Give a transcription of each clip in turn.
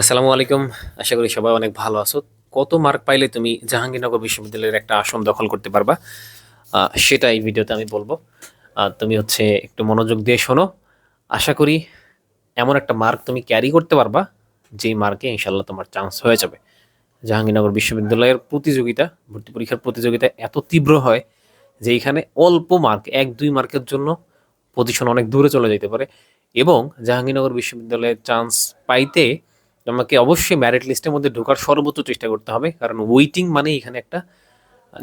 আসসালামু আলাইকুম। আশা করি সবাই অনেক ভালো আছো। কত মার্ক পাইলে তুমি জাহাঙ্গীরনগর বিশ্ববিদ্যালয়ের একটা আসন দখল করতে পারবা? সেটা এই ভিডিওতে আমি বলব। তুমি হচ্ছে একটু মনোযোগ দিয়ে শোনো। আশা করি এমন একটা মার্ক তুমি ক্যারি করতে পারবা, যেই মার্কে ইনশাল্লাহ তোমার চান্স হয়ে যাবে। জাহাঙ্গীরনগর বিশ্ববিদ্যালয়ের প্রতিযোগিতা, ভর্তি পরীক্ষার প্রতিযোগিতা এত তীব্র হয় যে এখানে অল্প মার্ক, এক দুই মার্কের জন্য পজিশন অনেক দূরে চলে যেতে পারে। এবং জাহাঙ্গীরনগর বিশ্ববিদ্যালয়ের চান্স পাইতে তোমাকে অবশ্যই ম্যারিট লিস্টের মধ্যে ঢোকার সর্বোচ্চ চেষ্টা করতে হবে। কারণ ওয়েটিং মানে এখানে একটা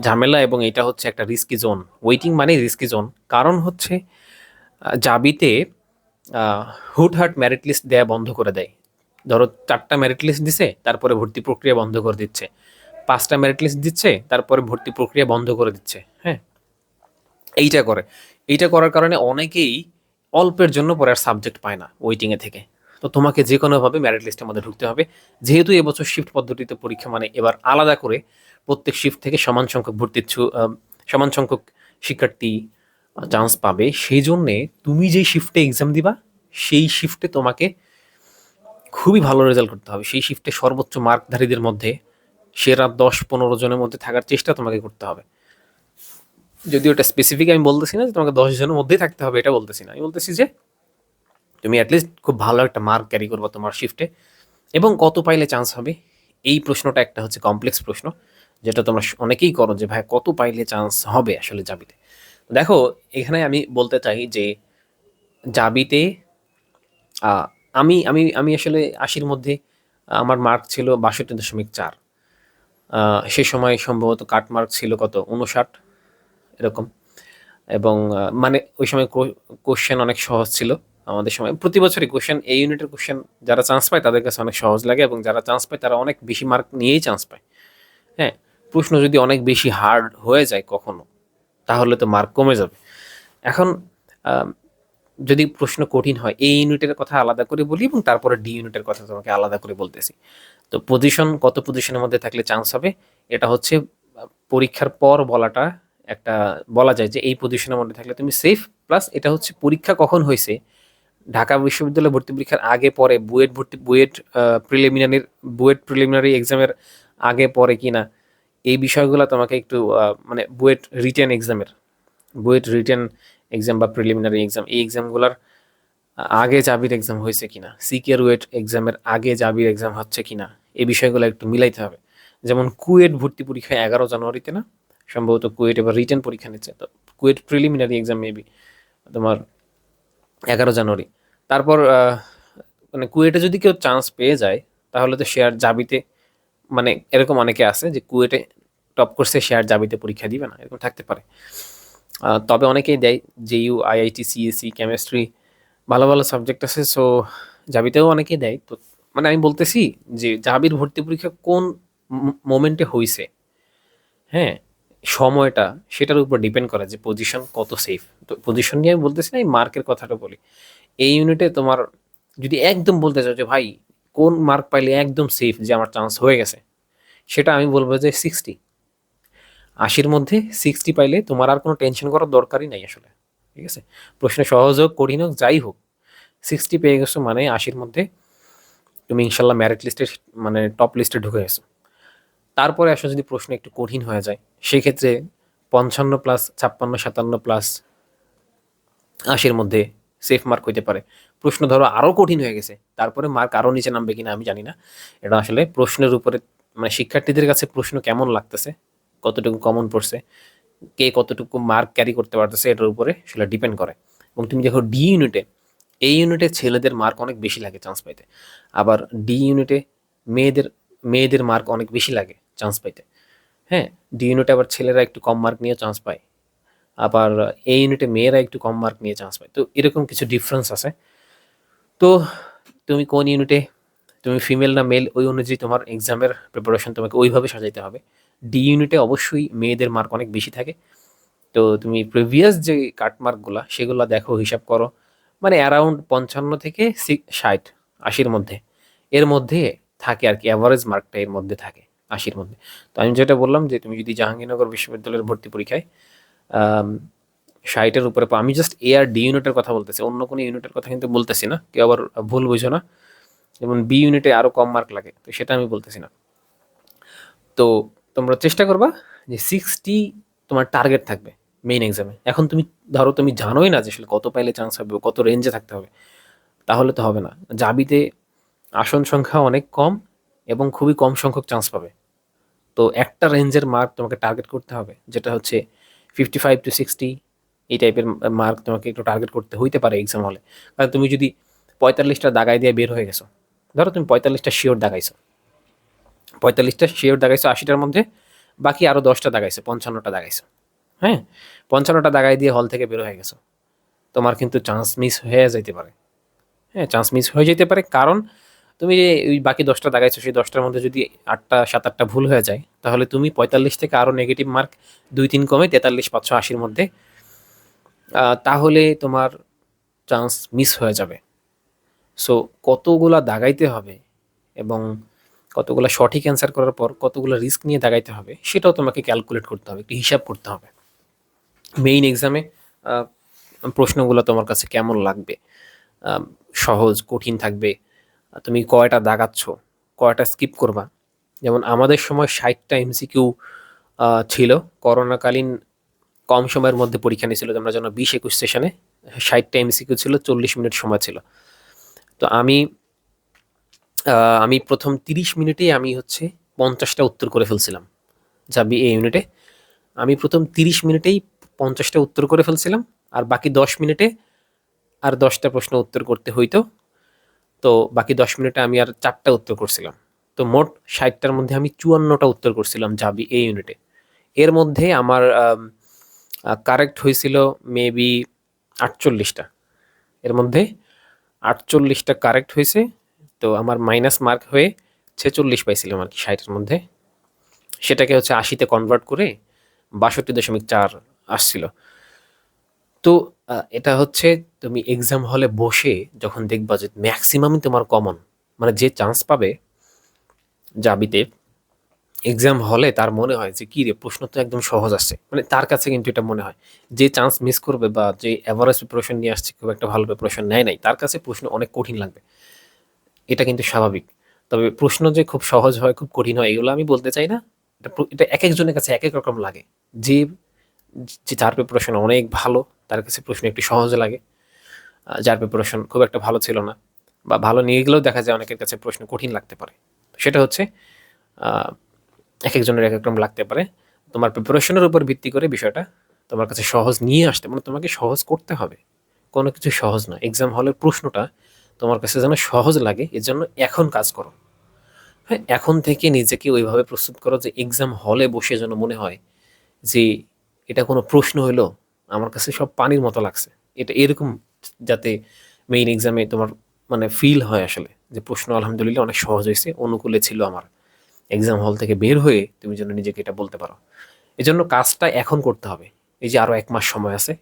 ঝামেলা এবং এটা হচ্ছে একটা রিস্কি জোন ওয়েটিং মানে রিস্কি জোন কারণ হচ্ছে জাবিতে আহ, হুটহাট ম্যারিট লিস্ট দেয়া বন্ধ করে দেয়। ধরো চারটা মেরিট লিস্ট দিছে তারপরে ভর্তি প্রক্রিয়া বন্ধ করে দিচ্ছে। পাঁচটা মেরিট লিস্ট দিচ্ছে তারপরে ভর্তি প্রক্রিয়া বন্ধ করে দিচ্ছে। হ্যাঁ? এইটা করে। এইটা করার কারণে অনেকেই অল্পের জন্য পরে আর সাবজেক্ট পায় না ওয়েটিংয়ে থেকে। তো তোমাকে যে কোনোভাবে মেরিট লিস্টের মধ্যে ঢুকতে হবে। যেহেতু এবছর শিফট পদ্ধতিতে পরীক্ষা মানে এবার আলাদা করে প্রত্যেক শিফট থেকে সমান সংখ্যক ভর্তি ইচ্ছু- আহ, সমান সংখ্যক শিক্ষার্থী চান্স পাবে। সেই জন্যে তুমি যেই শিফটে এক্সাম দিবা সেই শিফটে তোমাকে খুবই ভালো রেজাল্ট করতে হবে। সেই শিফটে সর্বোচ্চ মার্কধারীদের মধ্যে সেরা দশ পনেরো জনের মধ্যে থাকার চেষ্টা তোমাকে করতে হবে। যদিও এটা স্পেসিফিক আমি বলতেছি না যে তোমাকে দশ জনের মধ্যেই থাকতে হবে এটা বলতেছি না। আমি বলতেছি যে তুমি অ্যাটলিস্ট খুব ভালো একটা মার্ক ক্যারি করব তোমার শিফটে এবং কত পাইলে চান্স হবে? এই প্রশ্নটা একটা হচ্ছে কমপ্লেক্স প্রশ্ন, যেটা তোমরা অনেকেই করো যে, ভাই, কত পাইলে চান্স হবে আসলে জাবিতে দেখো, এখানে আমি বলতে চাই যে জাবিতে আমি আমি আমি আসলে আশির মধ্যে আমার মার্ক ছিল বাষট্টি দশমিক চার। সে সময় সম্ভবত কাট মার্ক ছিল কত? উনষাট এরকম। এবং মানে ওই সময় কোশ্চেন অনেক সহজ ছিল। আমাদের সময়। প্রতি বছরই কোশ্চেন এই ইউনিটের কোশ্চেন যারা চান্স পায় তাদের কাছে অনেক সহজ লাগে এবং যারা চান্স পায় তারা অনেক বেশি মার্ক নিয়েই চান্স পায়। হ্যাঁ প্রশ্ন যদি অনেক বেশি হার্ড হয়ে যায় কখনো, তাহলে তো মার্ক কমে যাবে। এখন যদি প্রশ্ন কঠিন হয়, এই ইউনিটের কথা আলাদা করে বলি এবং তারপরে ডি ইউনিটের কথা তোমাকে আলাদা করে বলতেছি। তো পজিশন কত পজিশনের মধ্যে থাকলে চান্স হবে? এটা হচ্ছে, পরীক্ষার পর বলাটা একটা, বলা যায় যে এই পজিশনের মধ্যে থাকলে তুমি সেফ প্লাস এটা হচ্ছে পরীক্ষা কখন হয়েছে ঢাকা বিশ্ববিদ্যালয় ভর্তি পরীক্ষার আগে পরে বুয়েট ভর্তি, বুয়েট প্রিলিমিনারির বুয়েট প্রিলিমিনারি এক্সামের আগে পরে কি না এই বিষয়গুলো তোমাকে একটু মানে বুয়েট রিটেন এক্সামের বুয়েট রিটেন এক্সাম বা প্রিলিমিনারি এক্সাম এই এক্সামগুলোর আগে জাবির এক্সাম হয়েছে কিনা? সিকের ওয়েট এক্সামের আগে জাবির এক্সাম হচ্ছে কিনা? এই বিষয়গুলো একটু মিলাইতে হবে। যেমন কুয়েট ভর্তি পরীক্ষা এগারো জানুয়ারিতে না, সম্ভবত কুয়েট এবার রিটেন পরীক্ষা নিচ্ছে, তো কুয়েট প্রিলিমিনারি এক্সাম মেবি তোমার এগারো জানুয়ারি। তারপর মানে কুয়েটে যদি কেউ চান্স পেয়ে যায়, তাহলে তো শেয়ার জাবিতে মানে এরকম অনেকে আছে যে কুয়েটে টপ কোর্সে শেয়ার জাবিতে পরীক্ষা দিবে না, এরকম থাকতে পারে। তবে অনেকেই দেয় জেইউ আইআইটি সিএসসি কেমিস্ট্রি ভালো ভালো সাবজেক্ট আছে সো জাবিতেও অনেকেই দেয়। তো মানে আমি বলতেছি যে জাবির ভর্তি পরীক্ষা কোন মোমেন্টে হইছে হ্যাঁ সময়টা, সেটার উপর ডিপেন্ড করে যে পজিশন কত সেফ তো পজিশন নিয়ে আমি বলতেছি না, এই মার্কের কথাটা বলি। এই ইউনিটে তোমার যদি একদম বলতে চাও যে ভাই, কোন মার্ক পাইলে একদম সেফ যে আমার চান্স হয়ে গেছে? সেটা আমি বলব যে সিক্সটি আশির মধ্যে সিক্সটি পাইলে তোমার আর কোনো টেনশন করার দরকারই নাই আসলে, ঠিক আছে? প্রশ্ন সহজ হোক, কঠিন হোক, যাই হোক সিক্সটি পেয়ে গেছো মানে আশির মধ্যে তুমি ইনশাল্লাহ ম্যারিট লিস্টে মানে টপ লিস্টে ঢুকে গেছো। তারপরে আসলে যদি প্রশ্ন একটু কঠিন হয়ে যায়, সেক্ষেত্রে পঞ্চান্ন প্লাস ছাপ্পান্ন, সাতান্ন প্লাস আশির মধ্যে সেফ মার্ক হইতে পারে। প্রশ্ন ধরো আরও কঠিন হয়ে গেছে, তারপরে মার্ক আরও নিচে নামবে কিনা আমি জানি না। এটা আসলে প্রশ্নের উপরে মানে শিক্ষার্থীদের কাছে প্রশ্ন কেমন লাগতেছে, কতটুকু কমন পড়ছে, কে কতটুকু মার্ক ক্যারি করতে পারতেছে, এটার উপরে সেটা ডিপেন্ড করে। এবং তুমি দেখো ডি ইউনিটে এই ইউনিটে ছেলেদের মার্ক অনেক বেশি লাগে চান্স পাইতে। আবার ডি ইউনিটে মেয়েদের মেয়েদের মার্ক অনেক বেশি লাগে চান্স পাইতে। হ্যাঁ ডি ইউনিটে আবার ছেলেরা একটু কম মার্ক নিয়ে চান্স পায়। আবার এই ইউনিটে মেয়েরা একটু কম মার্ক নিয়ে চান্স পায়। তো এরকম কিছু ডিফারেন্স আছে। তো তুমি কোন ইউনিটে তুমি ফিমেল না মেল ওই অনুযায়ী তোমার এক্সামের প্রিপারেশন তোমাকে ওইভাবে সাজাইতে হবে। ডি ইউনিটে অবশ্যই মেয়েদের মার্ক অনেক বেশি থাকে। তো তুমি প্রিভিয়াস যে কাট মার্কগুলো সেগুলো দেখো, হিসাব করো। মানে অ্যারাউন্ড পঞ্চান্ন থেকে ষাট, আশির মধ্যে। এর মধ্যে থাকে আর কি অ্যাভারেজ মার্কটা এর মধ্যে থাকে, আশির মধ্যে। তো আমি যেটা বললাম যে, তুমি যদি জাহাঙ্গীরনগর বিশ্ববিদ্যালয়ের ভর্তি পরীক্ষায় ষাটের উপরে আমি জাস্ট এ আর ডি ইউনিটের কথা বলতেছি। অন্য কোনো ইউনিটের কথা কিন্তু বলতেছি না। কেউ আবার ভুল বুঝো না। যেমন বি ইউনিটে আরও কম মার্ক লাগে, তো সেটা আমি বলতেছি না। তো তোমরা চেষ্টা করবা যে সিক্সটি তোমার টার্গেট থাকবে মেইন এক্সামে এখন তুমি, ধরো তুমি জানোই না যে আসলে কত পাইলে চান্স হবে কত রেঞ্জে থাকতে হবে। তাহলে তো হবে না। জাবিতে আসন সংখ্যা অনেক কম এবং খুবই কম সংখ্যক চান্স পাবে। তো একটা রেঞ্জের মার্ক তোমাকে টার্গেট করতে হবে, যেটা হচ্ছে ফিফটি ফাইভ টু সিক্সটি এই টাইপের মার্ক তোমাকে একটু টার্গেট করতে হইতে পারে এক্সাম হলে কারণ তুমি যদি পঁয়তাল্লিশটা দাগাই দিয়ে বের হয়ে গেছো, ধরো তুমি পঁয়তাল্লিশটা শিওর দাগাইছো। পঁয়তাল্লিশটা শিওর দাগাইছো, আশিটার মধ্যে বাকি আরও দশটা দাগাইছো, পঞ্চান্নটা দাগাইছো। হ্যাঁ? পঞ্চান্নটা দাগাই দিয়ে হল থেকে বের হয়ে গেছো। তোমার কিন্তু চান্স মিস হয়ে যেতে পারে। হ্যাঁ চান্স মিস হয়ে যেতে পারে। কারণ তুমি যে ওই বাকি দশটা দাগাইছো, সেই দশটার মধ্যে যদি আটটা, সাত, আটটা ভুল হয়ে যায়, তাহলে তুমি পঁয়তাল্লিশ থেকে আরও নেগেটিভ মার্ক দুই, তিন কমে তেতাল্লিশ, পাঁচশো, আশির মধ্যে তাহলে তোমার চান্স মিস হয়ে যাবে। সো কতগুলা দাগাইতে হবে এবং কতগুলো সঠিক অ্যান্সার করার পর কতগুলো রিস্ক নিয়ে দাগাইতে হবে, সেটাও তোমাকে ক্যালকুলেট করতে হবে, একটু হিসাব করতে হবে। মেইন এক্সামে প্রশ্নগুলো তোমার কাছে কেমন লাগবে? সহজ, কঠিন থাকবে তুমি কয়টা দাগাচ্ছ, কয়টা স্কিপ করবা? যেমন আমাদের সময় ষাটটা এমসিকিউ ছিল। করোনাকালীন কম সময়ের মধ্যে পরীক্ষা নিয়েছিল, তোমরা যেন বিশ একুশ সেশনে ষাটটা এমসিকিউ ছিল, চল্লিশ মিনিট সময় ছিল। তো আমি আমি প্রথম তিরিশ মিনিটেই আমি হচ্ছে পঞ্চাশটা উত্তর করে ফেলছিলাম যাবি এই ইউনিটে আমি প্রথম তিরিশ মিনিটেই পঞ্চাশটা উত্তর করে ফেলছিলাম, আর বাকি দশ মিনিটে আর দশটা প্রশ্ন উত্তর করতে হইতো। তো বাকি দশ মিনিটে আমি আর চারটা উত্তর করছিলাম। তো মোট ষাটটার মধ্যে আমি চুয়ান্নটা উত্তর করছিলাম যাবি এই ইউনিটে এর মধ্যে আমার কারেক্ট হয়েছিল মেবি আটচল্লিশটা। এর মধ্যে আটচল্লিশটা কারেক্ট হয়েছে, তো আমার মাইনাস মার্ক হয়ে ছেচল্লিশ পাইছিলাম আর কি ষাটের মধ্যে। সেটাকে হচ্ছে আশিতে কনভার্ট করে বাষট্টি দশমিক চার আসছিল। তো এটা হচ্ছে তুমি এক্সাম হলে বসে যখন দেখবা যে ম্যাক্সিমামই তোমার কমন মানে যে চান্স পাবে জাবিতে এক্সাম হলে তার মনে হয় যে কি রে, প্রশ্ন তো একদম সহজ আসছে। মানে তার কাছে কিন্তু এটা মনে হয়। যে চান্স মিস করবে বা যে অ্যাভারেজ প্রিপারেশন নিয়ে আসছে, খুব একটা ভালো প্রিপারেশন নেয় নাই, তার কাছে প্রশ্ন অনেক কঠিন লাগবে। এটা কিন্তু স্বাভাবিক। তবে প্রশ্ন যে খুব সহজ হয়, খুব কঠিন হয়, এগুলো আমি বলতে চাই না। এটা এটা এক একজনের কাছে এক এক রকম লাগে। যে যে যার প্রিপারেশন অনেক ভালো, তার কাছে প্রশ্ন একটু সহজ লাগে। যার প্রিপারেশন খুব একটা ভালো ছিল না বা ভালো নিয়ে গেলেও দেখা যায় অনেকের কাছে প্রশ্ন কঠিন লাগতে পারে। সেটা হচ্ছে এক একজনের এক এক রকম লাগতে পারে। তোমার প্রিপারেশনের উপর ভিত্তি করে বিষয়টা তোমার কাছে সহজ নিয়ে আসতে মানে তোমাকে সহজ করতে হবে। কোনো কিছু সহজ না এক্সাম হলের প্রশ্নটা তোমার কাছে যেন সহজ লাগে, এর জন্য এখন কাজ করো। হ্যাঁ এখন থেকে নিজেকে ওইভাবে প্রস্তুত করো যে এক্সাম হলে বসে যেন মনে হয় যে এটা কোনো প্রশ্ন হইল, আমার কাছে সব পানির মতো লাগছে। এটা এরকম যাতে মেইন এক্সামে তোমার মানে ফিল হয় আসলে। যে প্রশ্ন আলহামদুলিল্লাহ অনেক সহজ হয়েছে, অনুকূলে ছিল আমার। এক্সাম হল থেকে বের হয়ে তুমি যেন নিজেকে এটা বলতে পারো। এজন্য কাজটা এখন করতে হবে। এই যে আরও এক মাস সময় আছে,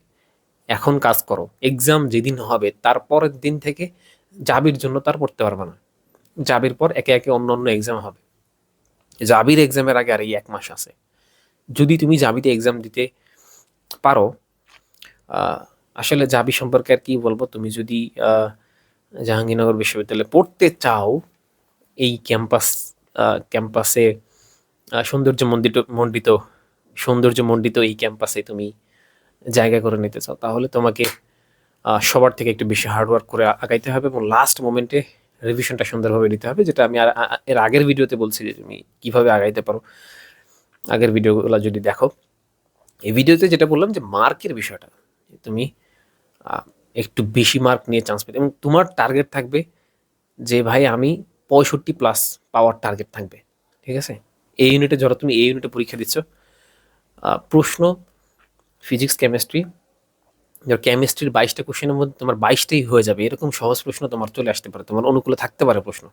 এখন কাজ করো। এক্সাম যেদিন হবে, তার পরের দিন থেকে জাবির জন্য তার পড়তে পারবে না। জাবির পর একে একে অন্য অন্য এক্সাম হবে। জাবির এক্সামের আগে আর এই এক মাস আছে। যদি তুমি জাবিতে এক্সাম দিতে পারো আসলে জাবি সম্পর্কে আর কি বলব? তুমি যদি জাহাঙ্গীরনগর বিশ্ববিদ্যালয়ে পড়তে চাও, এই ক্যাম্পাস ক্যাম্পাসে সৌন্দর্য মণ্ডিত মণ্ডিত সৌন্দর্য মণ্ডিত এই ক্যাম্পাসে তুমি জায়গা করে নিতে চাও, তাহলে তোমাকে সবার থেকে একটু বেশি হার্ডওয়ার্ক করে আগাইতে হবে এবং লাস্ট মোমেন্টে রিভিশনটা সুন্দরভাবে নিতে হবে, যেটা আমি আর এর আগের ভিডিওতে বলছি যে তুমি কীভাবে আগাইতে পারো। আগের ভিডিওগুলো যদি দেখো, এই ভিডিওতে যেটা বললাম যে মার্কের বিষয়টা, তুমি একটু বেশি মার্ক নিয়ে চান্স পেতে। এবং তোমার টার্গেট থাকবে যে ভাই আমি পঁয়ষট্টি প্লাস পাওয়ার টার্গেট থাকবে, ঠিক আছে? এই ইউনিটে ধরো তুমি এই ইউনিটে পরীক্ষা দিচ্ছ। প্রশ্ন ফিজিক্স কেমিস্ট্রি ধর কেমিস্ট্রির বাইশটা কোশ্চেনের মধ্যে তোমার বাইশটাই হয়ে যাবে। এরকম সহজ প্রশ্ন তোমার চলে আসতে পারে, তোমার অনুকূলে থাকতে পারে প্রশ্ন।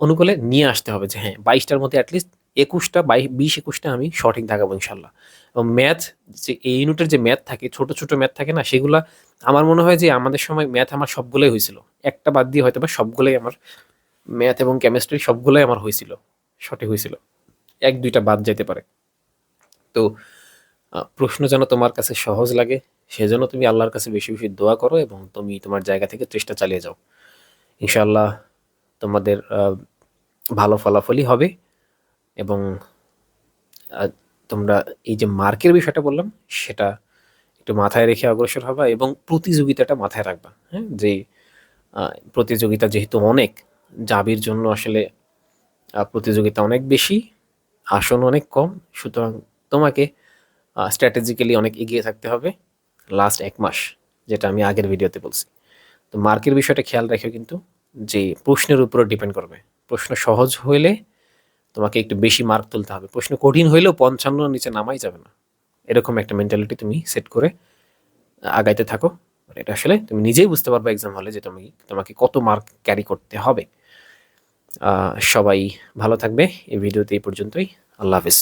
অনুকূলে নিয়ে আসতে হবে যে হ্যাঁ বাইশটার মধ্যে অ্যাটলিস্ট একুশটা বাই বিশ একুশটা আমি সঠিক দেখাবো ইনশাল্লাহ। এবং ম্যাথ যে এই ইউনিটের যে ম্যাথ থাকে, ছোট ছোট ম্যাথ থাকে না, সেগুলা আমার মনে হয় যে আমাদের সময় ম্যাথ আমার সবগুলোই হয়েছিল। একটা বাদ দিয়ে হয়তো বা সবগুলোই আমার ম্যাথ এবং কেমিস্ট্রি সবগুলোই আমার হয়েছিল, সঠিক হয়েছিল। এক দুইটা বাদ যেতে পারে। তো প্রশ্ন যেন তোমার কাছে সহজ লাগে, সেজন্য তুমি আল্লাহর কাছে বেশি বেশি দোয়া করো এবং তুমি তোমার জায়গা থেকে চেষ্টা চালিয়ে যাও। ইনশাল্লাহ তোমাদের ভালো ফলাফলই হবে। এবং তোমরা এই যে মার্কের বিষয়টা বললাম, সেটা একটু মাথায় রেখে অগ্রসর হবা এবং প্রতিযোগিতাটা মাথায় রাখবা হ্যাঁ? যে প্রতিযোগিতা যেহেতু অনেক, জাবির জন্য আসলে প্রতিযোগিতা অনেক বেশি, আসন অনেক কম, সুতরাং তোমাকে স্ট্র্যাটেজিক্যালি অনেক এগিয়ে থাকতে হবে লাস্ট এক মাস, যেটা আমি আগের ভিডিওতে বলছি। তো মার্কের বিষয়টা খেয়াল রেখে কিন্তু যে প্রশ্নের উপর ডিপেন্ড করবে। প্রশ্ন সহজ হইলে তোমাকে একটু বেশি মার্ক তুলতে হবে। প্রশ্ন কঠিন হইলেও পঞ্চান্ন নিচে নামাই যাবে না। এরকম একটা মেন্টালিটি তুমি সেট করে আগাইতে থাকো। এটা আসলে তুমি নিজেই বুঝতে পারবে এক্সাম হলে যে তুমি, তোমাকে কত মার্ক ক্যারি করতে হবে। সবাই ভালো থাকবে। এই ভিডিওতে এই পর্যন্তই। আল্লাহ হাফিজ।